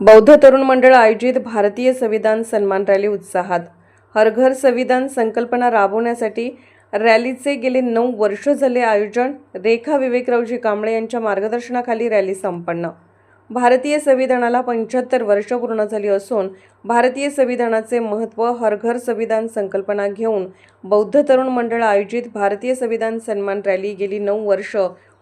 बौद्ध तरुण मंडळ आयोजित भारतीय संविधान सन्मान रॅली उत्साहात. हरघर संविधान संकल्पना राबवण्यासाठी रॅलीचे गेले नऊ वर्ष झाले आयोजन. रेखा विवेकरावजी कांबळे यांच्या मार्गदर्शनाखाली रॅली संपन्न. भारतीय संविधानाला पंच्याहत्तर वर्ष पूर्ण झाली असून भारतीय संविधानाचे महत्त्व हरघर संविधान संकल्पना घेऊन बौद्ध तरुण मंडळ आयोजित भारतीय संविधान सन्मान रॅली गेली नऊ वर्ष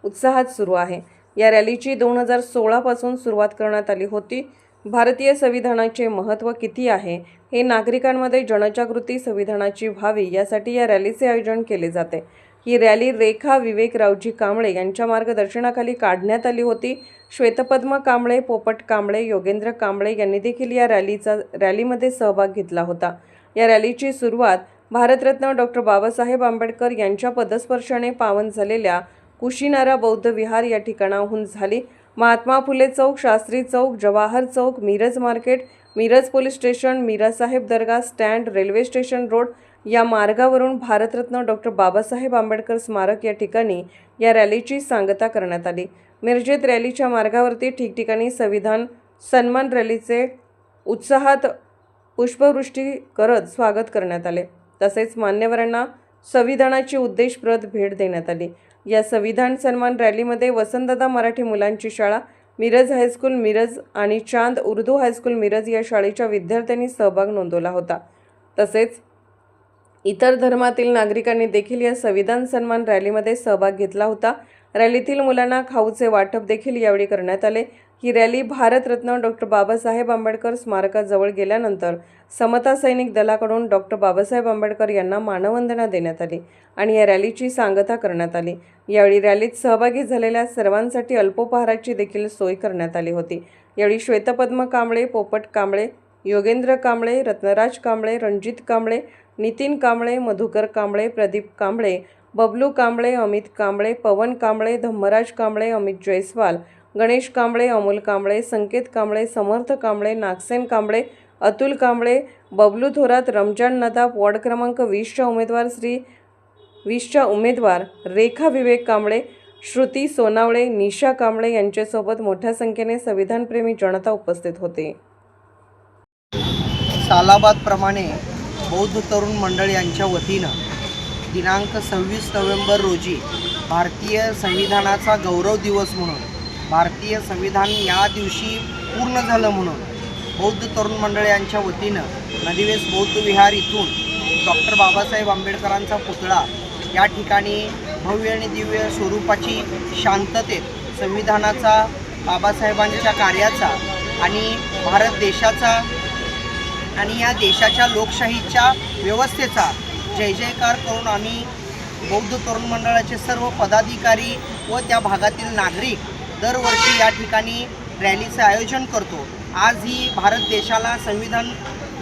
उत्साहात सुरू आहे. या रॅलीची दोन हजार सोळापासून सुरुवात करण्यात आली होती. भारतीय संविधानाचे महत्त्व किती आहे हे नागरिकांमध्ये जनजागृती संविधानाची व्हावी यासाठी या रॅलीचे आयोजन केले जाते. ही रॅली रेखा विवेकरावजी कांबळे यांच्या मार्गदर्शनाखाली काढण्यात आली होती. श्वेतपद्म कांबळे पोपट कांबळे योगेंद्र कांबळे यांनी देखील या रॅलीचा रॅलीमध्ये सहभाग घेतला होता. या रॅलीची सुरुवात भारतरत्न डॉक्टर बाबासाहेब आंबेडकर यांच्या पदस्पर्शाने पावन झालेल्या कुशीनारा बौद्ध विहार या ठिकाणाहून झाली. महात्मा फुले चौक शास्त्री चौक जवाहर चौक Miraj market Miraj police station Mirasaheb दर्गा स्टँड रेल्वे स्टेशन रोड या मार्गावरून भारतरत्न डॉक्टर बाबासाहेब आंबेडकर स्मारक या ठिकाणी या रॅलीची सांगता करण्यात आली. मिरजेत रॅलीच्या मार्गावरती ठिकठिकाणी संविधान सन्मान रॅलीचे उत्साहात पुष्पवृष्टी करत स्वागत करण्यात आले. तसेच मान्यवरांना संविधानाची उद्देशप्रद भेट देण्यात आली. या संविधान सन्मान रॅलीमध्ये वसंतदा मराठी मुलांची शाळा मिरज हायस्कूल मिरज आणि चांद उर्दू हायस्कूल मिरज या शाळेच्या विद्यार्थ्यांनी सहभाग नोंदवला होता. तसेच इतर धर्मातील नागरिकांनी देखील या संविधान सन्मान रॅलीमध्ये सहभाग घेतला होता. रॅलीतील मुलांना खाऊचे वाटप देखील यावेळी करण्यात आले. ही रॅली भारतरत्न डॉक्टर बाबासाहेब आंबेडकर स्मारकाजवळ गेल्यानंतर समता सैनिक दलाकडून डॉक्टर बाबासाहेब आंबेडकर यांना मानवंदना देण्यात आली आणि या रॅलीची सांगता करण्यात आली. यावेळी रॅलीत सहभागी झालेल्या सर्वांसाठी अल्पोपहाराची देखील सोय करण्यात आली होती. यावेळी श्वेतपद्म कांबळे पोपट कांबळे योगेंद्र कांबळे रत्नराज कांबळे रणजित कांबळे नितीन कांबळे मधुकर कांबळे प्रदीप कांबळे बबलू कांबळे अमित कांबळे पवन कांबळे धम्मराज कांबळे अमित जयस्वाल गणेश कांबळे अमोल कांबळे संकेत कांबळे समर्थ कांबळे नागसेन कांबळे अतुल कांबळे बबलू थोरात रमजान नदाब वॉर्ड क्रमांक वीसच्या उमेदवार श्री वीसच्या उमेदवार रेखा विवेक कांबळे श्रुती सोनावळे निशा कांबळे यांच्यासोबत मोठ्या संख्येने संविधानप्रेमी जनता उपस्थित होते. सालाबादप्रमाणे बौद्ध तरुण मंडळ यांच्या वतीनं दिनांक सव्वीस नोव्हेंबर रोजी भारतीय संविधानाचा गौरव दिवस म्हणून भारतीय संविधान या दिवशी पूर्ण झालं म्हणून बौद्ध तरुण मंडळ यांच्या वतीनं नदिवेस बौद्ध विहार इथून डॉक्टर बाबासाहेब आंबेडकरांचा पुतळा या ठिकाणी भव्य आणि दिव्य स्वरूपाची शांततेत संविधानाचा बाबासाहेबांच्या कार्याचा आणि भारत देशाचा आणि या देशाच्या लोकशाहीच्या व्यवस्थेचा जय जयकार करून आम्ही बौद्ध तरुण मंडळाचे सर्व पदाधिकारी व त्या भागातील नागरिक दरवर्षी या ठिकाणी रॅलीचं आयोजन करतो. आज ही भारत देशाला संविधान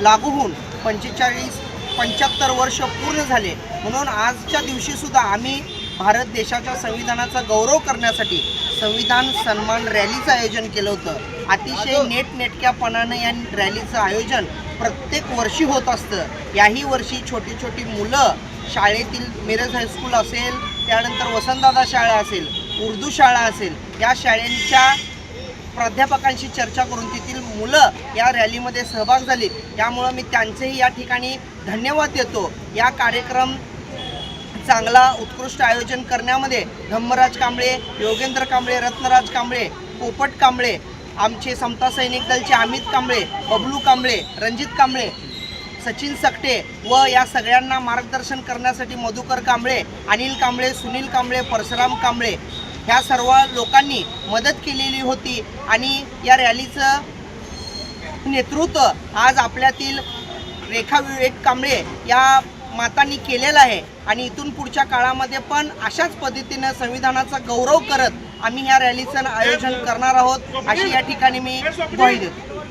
लागू होऊन पंचेचाळीस पंच्याहत्तर वर्ष पूर्ण झाले. म्हणून आजच्या दिवशीसुद्धा आम्ही भारत देशाच्या संविधानाचा गौरव करण्यासाठी संविधान सन्मान रॅलीचं आयोजन केलं होतं. अतिशय नेटनेटक्यापणानं या रॅलीचं आयोजन प्रत्येक वर्षी होत असतं. याही वर्षी छोटी छोटी मुलं शाळेतील मिरज हायस्कूल असेल त्यानंतर वसंतदादा शाळा असेल उर्दू शाळा असेल या शाळेंच्या प्राध्यापकांशी चर्चा करून तेथील मुलं या रॅलीमध्ये सहभाग झाली. त्यामुळं मी त्यांचेही या ठिकाणी धन्यवाद देतो. या कार्यक्रम चांगला उत्कृष्ट आयोजन करण्यामध्ये धम्मराज कांबळे योगेंद्र कांबळे रत्नराज कांबळे पोपट कांबळे आमचे समता सैनिक दलचे अमित कांबळे बबलू कांबळे रणजित कांबळे सचिन सकटे व या सगळ्यांना मार्गदर्शन करण्यासाठी मधुकर कांबळे अनिल कांबळे सुनील कांबळे परशुराम कांबळे ह्या सर्व लोकांनी मदत केलेली होती आणि या रॅलीचं नेतृत्व आज आपल्यातील रेखा विवेक कांबळे या मातांनी केलेलं आहे. आणि इथून पुढच्या काळामध्ये पण अशाच पद्धतीनं संविधानाचा गौरव करत आम्ही ह्या रॅलीचं आयोजन करणार आहोत. अशी या ठिकाणी मी ग्वाही देतो.